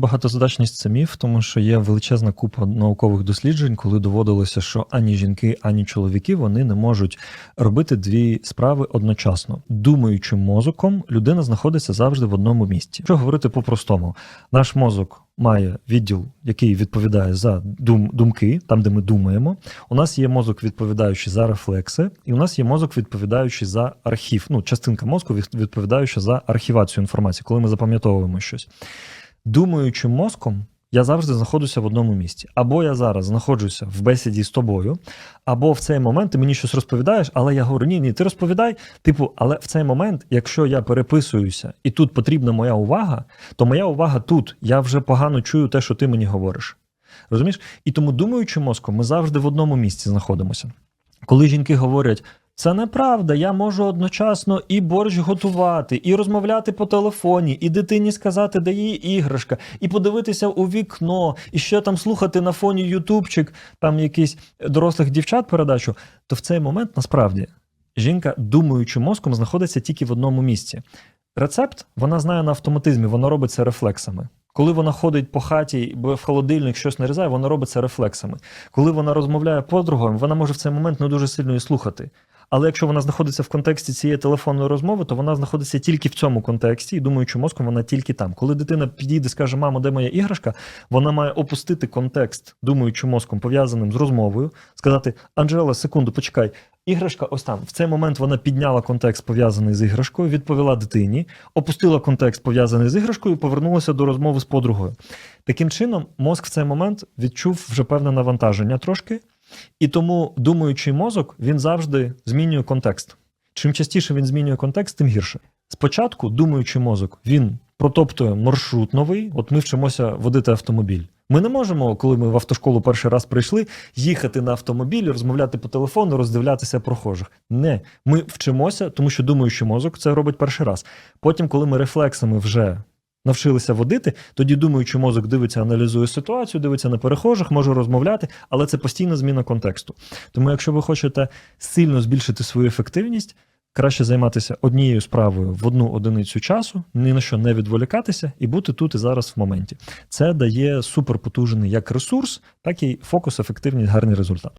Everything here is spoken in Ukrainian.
Багатозадачність це міф, тому що є величезна купа наукових досліджень, коли доводилося, що ані жінки, ані чоловіки вони не можуть робити дві справи одночасно. Думаючим мозоком людина знаходиться завжди в одному місці. Що говорити по-простому, наш мозок має відділ, який відповідає за дум, думки, там де ми думаємо. У нас є мозок, відповідаючий за рефлекси, і у нас є мозок, відповідаючий за архів. Ну, частинка мозку від- відповідаюча за архівацію інформації, коли ми запам'ятовуємо щось. Думаючим мозком я завжди знаходжуся в одному місці. Або я зараз знаходжуся в бесіді з тобою, або в цей момент ти мені щось розповідаєш, але я говорю: ні, ні, ти розповідай. Типу, але в цей момент, якщо я переписуюся і тут потрібна моя увага, то моя увага тут. Я вже погано чую те, що ти мені говориш. Розумієш? І тому, думаючи мозком, ми завжди в одному місці знаходимося. Коли жінки говорять, це неправда, я можу одночасно і борщ готувати, і розмовляти по телефоні, і дитині сказати, де її іграшка, і подивитися у вікно, і ще там слухати на фоні ютубчик, там якісь дорослих дівчат передачу, то в цей момент насправді жінка, думаючи мозком, знаходиться тільки в одному місці. Рецепт вона знає на автоматизмі, вона робить це рефлексами. Коли вона ходить по хаті, бо в холодильник щось нарізає, вона робить це рефлексами. Коли вона розмовляє подругою, вона може в цей момент не дуже сильно і слухати. Але якщо вона знаходиться в контексті цієї телефонної розмови, то вона знаходиться тільки в цьому контексті, і думаючи мозком, вона тільки там. Коли дитина підійде, скаже, мамо, де моя іграшка, вона має опустити контекст, думаючи мозком, пов'язаним з розмовою, сказати: Анжела, секунду, почекай, іграшка ось там. В цей момент вона підняла контекст, пов'язаний з іграшкою, відповіла дитині, опустила контекст, пов'язаний з іграшкою, і повернулася до розмови з подругою. Таким чином, мозк в цей момент відчув вже певне навантаження трошки. І тому думаючий мозок він завжди змінює контекст. Чим частіше він змінює контекст, тим гірше. Спочатку, думаючий мозок, він протоптує маршрут новий. От ми вчимося водити автомобіль. Ми не можемо, коли ми в автошколу перший раз прийшли, їхати на автомобілі, розмовляти по телефону, роздивлятися прохожих. Не, ми вчимося, тому що думаючий мозок це робить перший раз. Потім, коли ми рефлексами вже навчилися водити, тоді думаючи, мозок дивиться, аналізує ситуацію, дивиться на перехожих, може розмовляти, але це постійна зміна контексту. Тому, якщо ви хочете сильно збільшити свою ефективність, краще займатися однією справою в одну одиницю часу, ні на що не відволікатися і бути тут і зараз в моменті. Це дає суперпотужний як ресурс, так і фокус, ефективність, гарний результат.